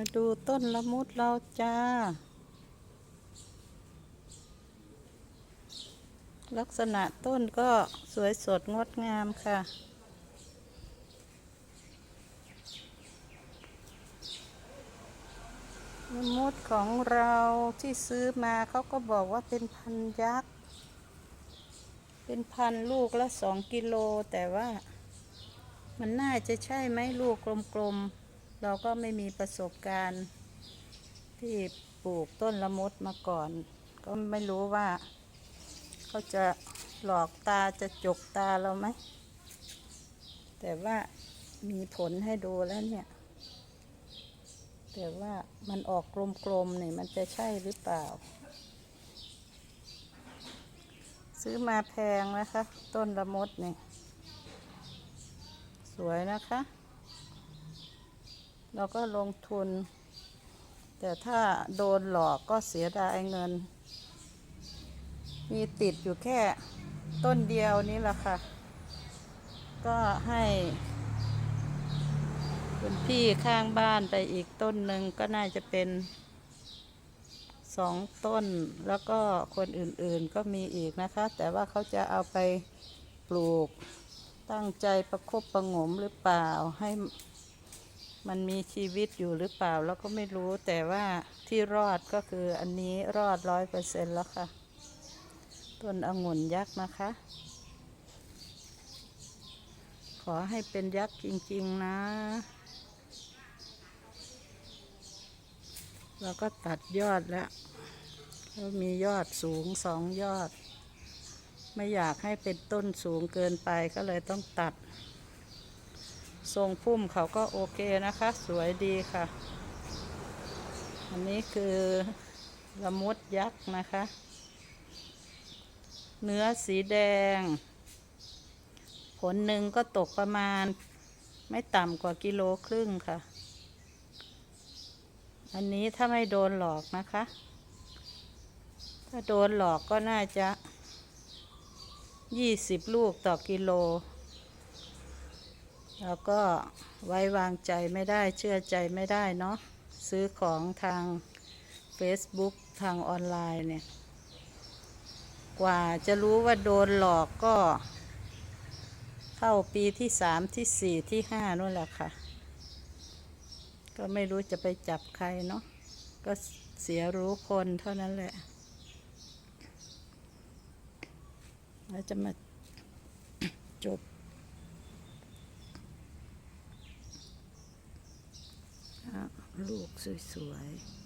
มาดูต้นละมุดเราจ้า ลักษณะต้นก็สวยสดงดงามค่ะ ละมุดของเราที่ซื้อมาเขาก็บอกว่าเป็นพันยักษ์ เป็นพันลูกละสองกิโล แต่ว่ามันน่าจะใช่ไหมลูกกลมๆ เราก็ไม่มีประสบการณ์ที่ปลูกต้นละมุดมาก่อน ก็ไม่รู้ว่าเขาจะหลอกตาจะจกตาเราไหม แต่ว่ามีผลให้ดูแล้วเนี่ย แต่ว่ามันออกกลมๆเนี่ยมันจะใช่หรือเปล่า ซื้อมาแพงนะคะ ต้นละมดนี่ สวยนะคะ เราก็ลงทุน แต่ถ้าโดนหลอกก็เสียดายเงิน มีติดอยู่แค่ต้นเดียวนี่แหละค่ะ ก็ให้คุณพี่ข้างบ้านไปอีกต้นหนึ่งก็น่าจะเป็นสองต้นแล้วก็คนอื่นๆก็มีอีกนะคะ แต่ว่าเขาจะเอาไปปลูกตั้งใจประคบประงมหรือเปล่าให้ มันมีชีวิตอยู่หรือเปล่าแล้วก็ไม่รู้แต่ว่าที่รอดก็คืออันนี้รอดร้อยเปอร์เซ็นต์แล้วค่ะ ต้นองุ่นยักษ์นะคะ ขอให้เป็นยักษ์จริง ๆ นะ เราก็ตัดยอดแล้วแล้วมียอดสูงสองยอด ไม่อยากให้เป็นต้นสูงเกินไปก็เลยต้องตัด ทรงพุ่มเขาก็โอเคนะคะ สวยดีค่ะ อันนี้คือละมุดยักษ์นะคะ เนื้อสีแดง ผลหนึ่งก็ตกประมาณ ไม่ต่ำกว่ากิโลครึ่งค่ะ อันนี้ถ้าไม่โดนหลอกนะคะ ถ้าโดนหลอกก็น่าจะยี่สิบลูกต่อกิโล แล้วก็ไว้วางใจไม่ได้เชื่อใจไม่ได้เนาะซื้อของทาง Facebook ทางออนไลน์เนี่ย กว่าจะรู้ว่าโดนหลอกก็ เข้าปีที่สามที่สี่ที่ห้านู่นแหละค่ะ ก็ไม่รู้จะไปจับใครเนาะก็เสียรู้คนเท่านั้นแหละแล้วจะมาจบอะ ลูกสวยๆ